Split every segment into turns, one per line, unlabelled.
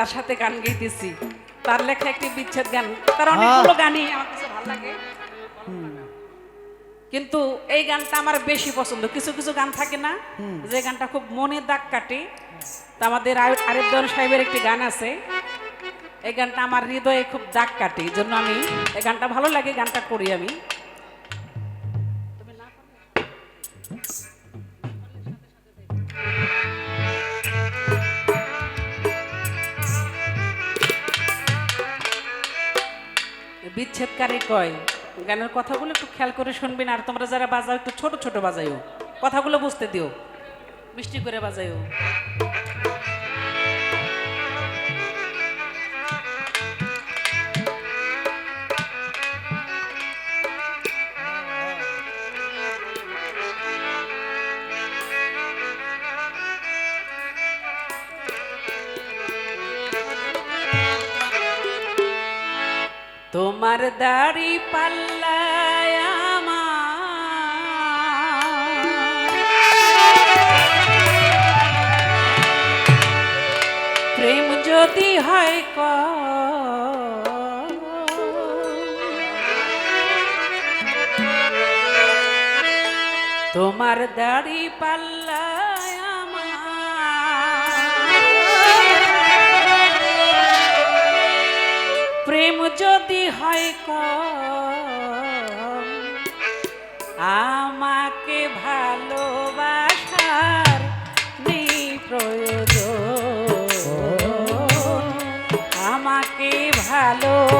যার সাথে গান গাইতেছি। তার লেখা একটি বিচ্ছেদ গান। তার অনেকগুলো গানই আমার কাছে ভালো লাগে। কিন্তু এই গানটা আমার বেশি পছন্দ। কিছু কিছু গান থাকে না যে গানটা খুব মনে দাগ কাটে। তা আমাদের আরিফ দেওয়ান সাহেবের একটি গান আছে। এই গানটা আমার হৃদয়ে খুব দাগ কাটে। এই জন্য আমি এই গানটা ভালো লাগে গানটা করি আমি। বিচ্ছেদকারী কয়? গানের কথাগুলো একটু খেয়াল করে শুনবেন, আর তোমরা যারা বাজাও, একটু ছোট ছোট বাজাইও। কথাগুলো বুঝতে দিও। মিষ্টি করে বাজাইও। তোমার দাড়ি পাল্লায় প্রেম যদি হয় ক। তোমার দাড়ি পাল্লায় প্রেম যদি হয় কম আমাকে ভালোবাসার নেই প্রয়োজন। আমাকে ভালোবাসার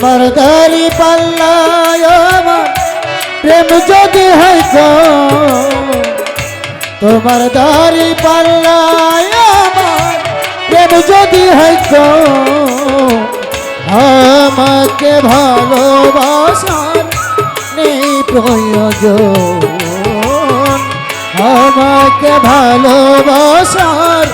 তোমার দাড়ি পাল্লায় আমার প্রেম যদি
গো, তোমার দাড়ি আমার প্রেম যদি হয় আমাকে ভালোবাসার নেই প্রয়োজন। আমাকে ভালোবাসার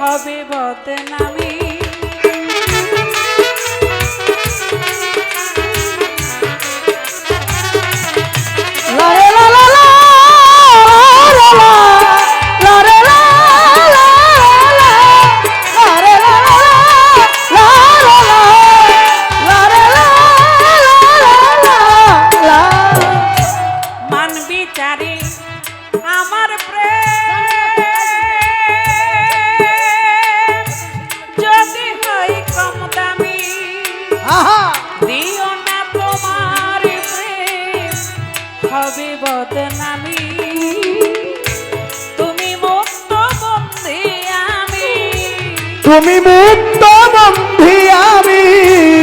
হবে বদনামি। তুমি মুক্ত
বন্ধি আমি।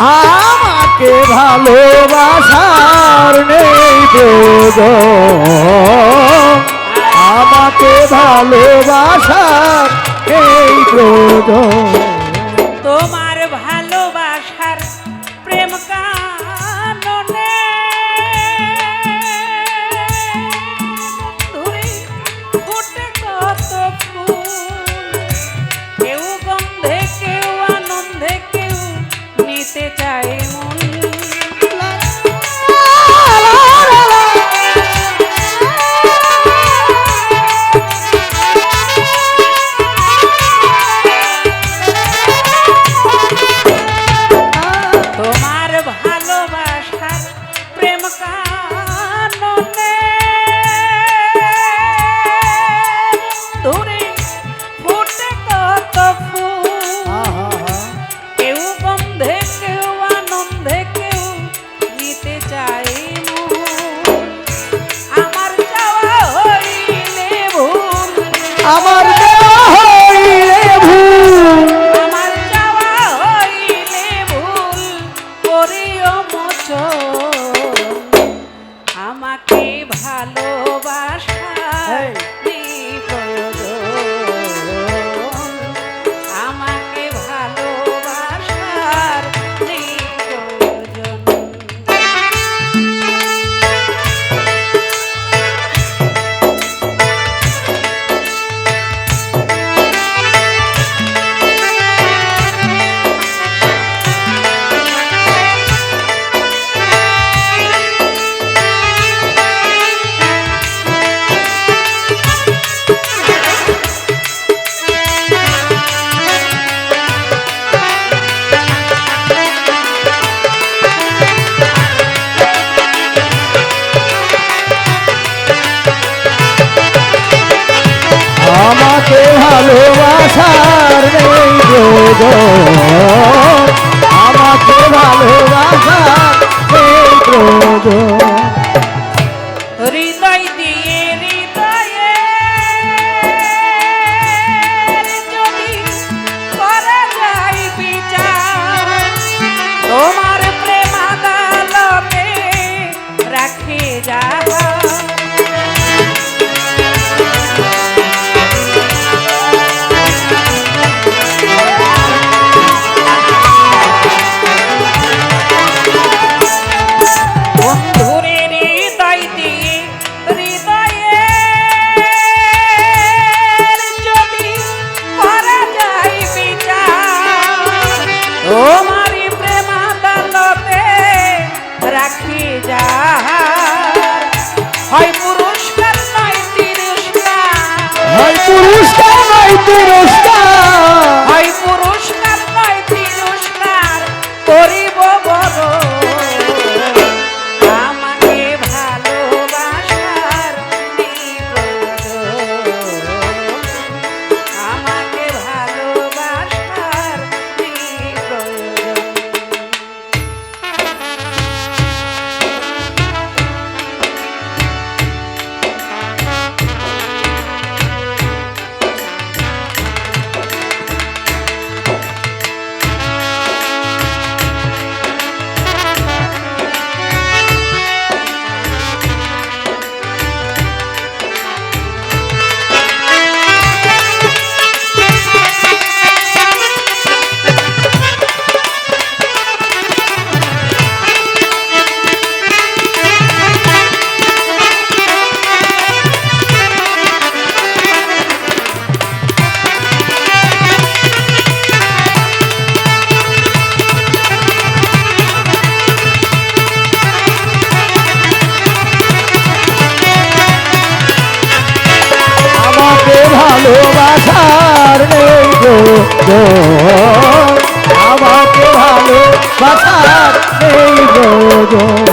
আমাকে ভালোবাসার
নেই প্রয়োজন। আমাকে ভালোবাসার এই প্রয়োজন।
তোমার আমার যায় হয় পুরস্কার নয় তিরস্কার।
হয় পুরস্কার নয়
তিরস্কার।
মাথার
এই রোজ।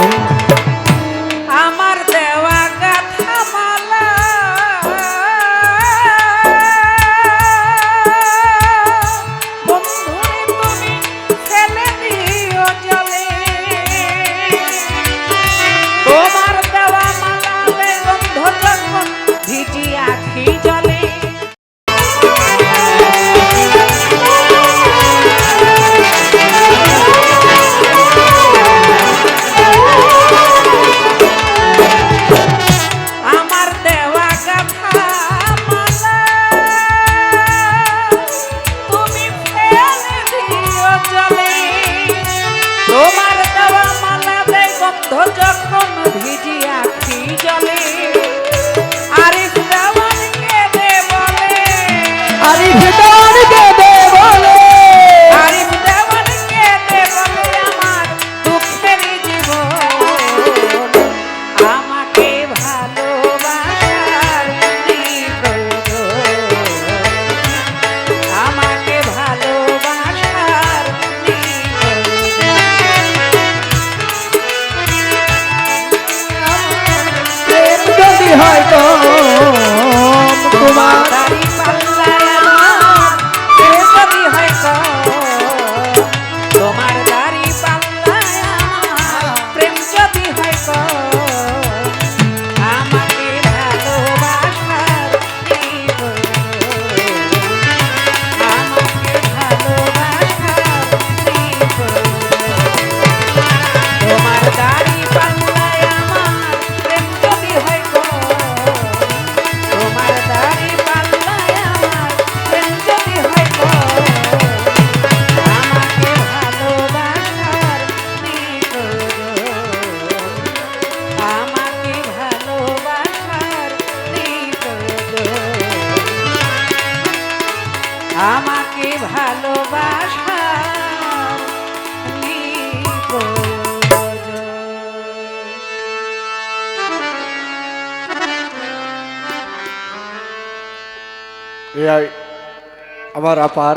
আমার আপার